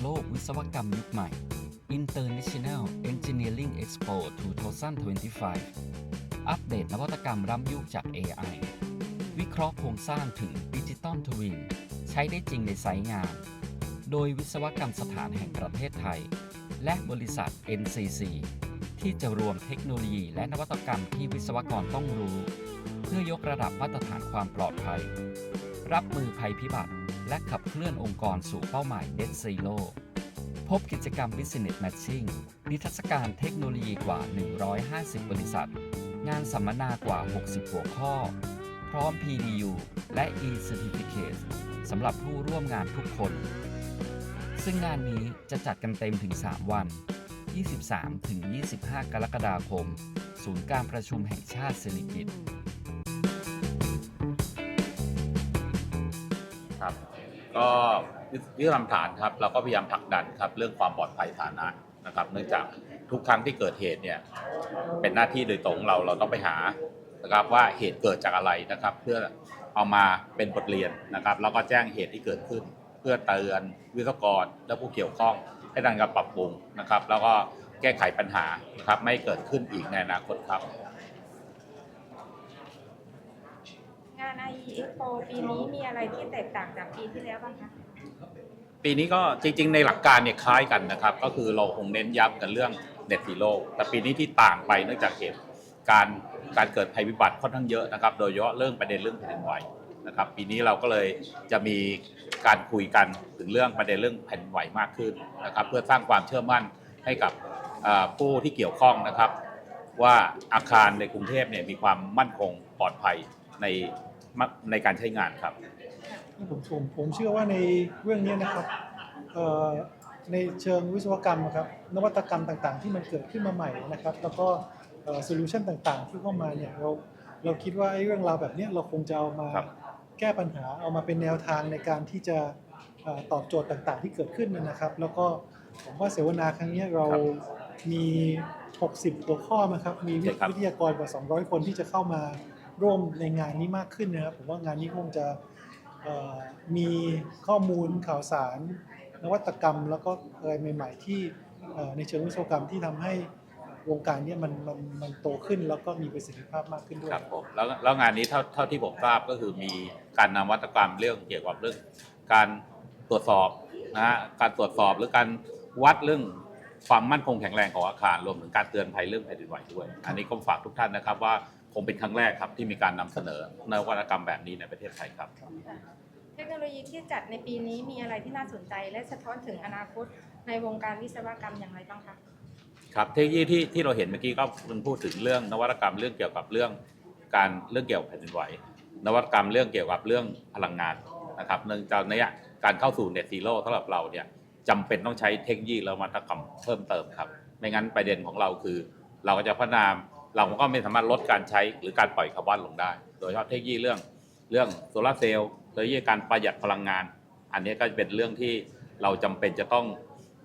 โลกวกรรมยุคใหม่ International Engineering Expo 2025 อัปเดตนวัตกรรมล้ำยุคจาก AI วิเคราะห์โครงสร้างถึงดิจิตอลทวินใช้ได้จริงในไซต์งาน โดยวิศวกรรมสถานแห่งประเทศไทย และบริษัท NCC ที่จะรวมเทคโนโลยีและนวัตกรรมที่วิศวกรต้องรู้ เพื่อยกระดับมาตรฐานความปลอดภัย รับมือภัยพิบัติ และขับเคลื่อนองค์กรสู่เป้าหมาย Net Zero พบกิจกรรม Business Matching นิทรรศการเทคโนโลยีกว่า 150 บริษัท งานสัมมนากว่า 60 หัวข้อ พร้อม PDU และ e-certificate สำหรับผู้ร่วมงานทุกคน ซึ่งงานนี้จะจัดกันเต็มถึง 3 วัน 23ถึง25 กรกฎาคม ศูนย์การประชุมแห่งชาติสิริกิติ์ครับ ก็ยึดคำฐานครับเราก็พยายามผลักดันครับเรื่องความปลอดภัยฐานะนะครับ เนื่องจากทุกครั้งที่เกิดเหตุเนี่ยเป็นหน้าที่โดยตรงเราเราต้องไปหานะครับว่าเหตุเกิดจากอะไรนะครับ เพื่อเอามาเป็นบทเรียนนะครับ แล้วก็แจ้งเหตุที่เกิดขึ้น เพื่อเตือนวิศวกรและผู้เกี่ยวข้องให้ดันการปรับปรุงนะครับ แล้วก็แก้ไขปัญหานะครับไม่เกิดขึ้นอีกในอนาคตครับ งาน IE Expo ปีนี้มีอะไรที่แตกต่างจากปีที่แล้วบ้างคะ ปีนี้ก็จริง ๆ ในหลักการเนี่ยคล้ายกันนะครับ ก็คือเราคงเน้นย้ำกันเรื่อง Net Zero แต่ปีนี้ที่ต่างไปเนื่องจากเหตุการณ์การเกิดภัยพิบัติค่อนข้างเยอะนะครับ โดยเฉพาะเรื่องประเด็นเรื่องแผ่นดินไหวนะครับ ปีนี้เราก็เลยจะมีการคุยกันถึงเรื่องประเด็นเรื่องแผ่นดินไหวมากขึ้นนะครับ เพื่อสร้างความเชื่อมั่นให้กับเอ่อผู้ที่เกี่ยวข้องนะครับ ว่าอาคารในกรุงเทพเนี่ยมีความมั่นคงปลอดภัยใน ในการใช้งานครับ ผมผมผมเชื่อว่าในเรื่องนี้นะครับเอ่อในเชิงวิศวกรรมนะครับนวัตกรรมต่างๆ ที่มันเกิดขึ้นมาใหม่นะครับ แล้วก็โซลูชันต่างๆ ที่เข้ามาเนี่ยเราเราคิดว่าไอ้เรื่องราวแบบเนี้ยเราคงจะเอามาครับแก้ปัญหาเอามาเป็นแนวทางในการที่จะเอ่อตอบโจทย์ต่างๆ ที่เกิดขึ้นนะครับ แล้วก็ผมว่าเสวนาครั้งเนี้ยเรามี 60 หัวข้อนะครับ มีใช่ครับวิทยากรกว่า 200 คนที่จะเข้ามา ร่วมในงานนี้มากขึ้นนะครับผมว่างานนี้คงจะมีข้อมูลข่าวสาร นวัตกรรม แล้วก็อะไรใหม่ ๆ ที่ในเชิงวิศวกรรมที่ทำให้วงการนี้มันมันมันโตขึ้นแล้วก็มีประสิทธิภาพมากขึ้นด้วยครับผมแล้วแล้วงานนี้เท่าเท่าที่ผมทราบก็คือมีการนำวัตกรรมเรื่องเกี่ยวกับเรื่องการตรวจสอบนะฮะการตรวจสอบหรือการวัดเรื่องความมั่นคงแข็งแรงของอาคารรวมถึงการเตือนภัยเรื่องแผ่นดินไหวด้วย อันนี้ก็ฝากทุกท่านนะครับว่า คงเป็นครั้งแรกครับที่มีการนำเสนอนวัตกรรมแบบนี้ในประเทศไทยครับ เทคโนโลยีที่จัดในปีนี้มีอะไรที่น่าสนใจ และสะท้อนถึงอนาคตในวงการวิศวกรรมอย่างไรบ้างคะ ครับเทคโนโลยีที่ที่เราเห็นเมื่อกี้ก็มันพูดถึงเรื่องนวัตกรรมเรื่องเกี่ยวกับเรื่องการเรื่องเกี่ยวกับแผ่นดินไหว นวัตกรรมเรื่องเกี่ยวกับเรื่องพลังงานนะครับเนื่องจากในยการเข้าสู่เน็ตซีโร่สำหรับเราเนี่ยจำเป็นต้องใช้เทคโนโลยีและนวัตกรรมเพิ่มเติมครับ ไม่งั้นประเด็นของเราคือ เราก็จะพัฒนา เราก็ไม่สามารถลดการใช้หรือการปล่อยคาร์บอนลงได้ โดยเฉพาะเทคโนโลยีเรื่องเรื่องโซลาร์เซลล์เทคโนโลยีการประหยัดพลังงาน อันนี้ก็เป็นเรื่องที่เราจำเป็นจะต้อง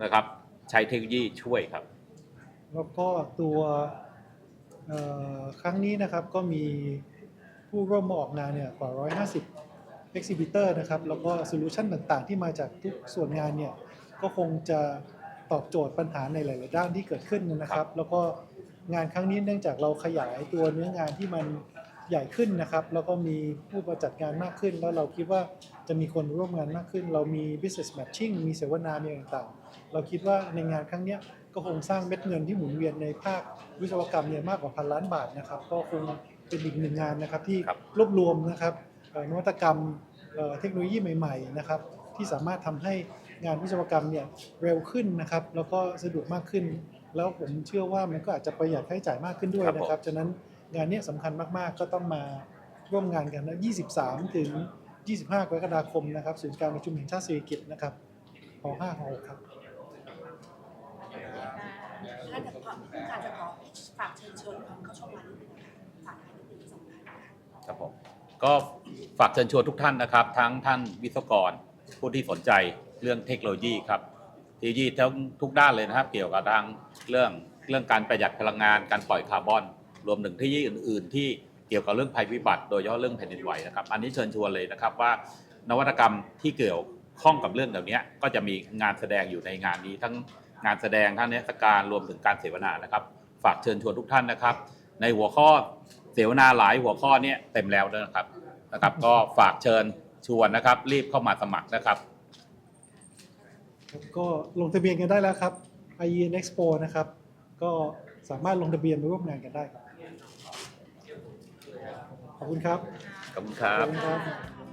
นะครับใช้เทคโนโลยีช่วยครับ แล้วก็ตัวครั้งนี้นะครับก็มีผู้ร่วมมาออกงานเนี่ยกว่า 150 exhibitor นะครับ แล้วก็โซลูชันต่างๆ ที่มาจากทุกส่วนงานเนี่ยก็คงจะตอบโจทย์ปัญหาในหลาย ๆ ด้านที่เกิดขึ้นนะครับ แล้วก็ งานครั้งนี้เนื่องจากเราขยายตัวเนื้องานที่มันใหญ่ขึ้นนะครับ แล้วก็มีผู้มาจัดงานมากขึ้น แล้วเราคิดว่าจะมีคนร่วมงานมากขึ้น เรามี business matching มีเสวนา มีอะไรต่างๆ เราคิดว่าในงานครั้งนี้ก็คงสร้างเม็ดเงินที่หมุนเวียนในภาควิศวกรรมเนี่ยมากกว่าพันล้านบาทนะครับ ก็คงเป็นอีกหนึ่งงานนะครับที่รวบรวมนะครับนวัตกรรมเอ่อเทคโนโลยีใหม่ๆนะครับที่สามารถทำให้งานวิศวกรรมเนี่ยเร็วขึ้นนะครับ แล้วก็สะดวกมากขึ้น แล้วผมเชื่อว่ามันก็อาจจะประหยัดค่าใช้จ่ายมากขึ้นด้วยนะครับฉะนั้นงานเนี้สำคัญมากๆ ก็ต้องมาร่วมงานกันนะ 23 ถึง 25 กรกฎาคมนะครับศูนย์การประชุมแห่งชาติสิริกิติ์นะครับหอ5หอ6ครับ ถ้าจะขอผู้การจะขอฝากเชิญชวนคนเข้าชมงานนี้นะคะฝากให้นิดนึงสองท่านนะคะครับผมก็ฝากเชิญชวนทุกท่านนะครับ ทั้งท่านวิศวกรผู้ที่สนใจเรื่องเทคโนโลยีครับ เทคโนโลยีทั้งทุกด้านเลยนะครับ เกี่ยวกับทางเรื่องเรื่องการประหยัดพลังงานการปล่อยคาร์บอน รวมถึงทคโนโลยีอื่น ๆ ที่เกี่ยวกับเรื่องภัยพิบัติ โดยเฉพาะเรื่องแผ่นดินไหวนะครับ อันนี้เชิญชวนเลยนะครับว่านวัตกรรมที่เกี่ยวข้องกับเรื่องเหล่านี้ก็จะมีงานแสดงอยู่ในงานนี้ทั้งงานแสดงทั้งนิทรรศการรวมถึงการเสวนานะครับ ฝากเชิญชวนทุกท่านนะครับ ในหัวข้อเสวนาหลายหัวข้อเนี้เต็มแล้วนะครับนะครับ ก็ฝากเชิญชวนนะครับ รีบเข้ามาสมัครนะครับ ก็ลงทะเบียนกันได้แล้วครับ IEN Expo นะครับ ก็สามารถลงทะเบียนมาร่วมงานกันได้ครับ ขอบคุณครับ ขอบคุณครับขอบคุณครับ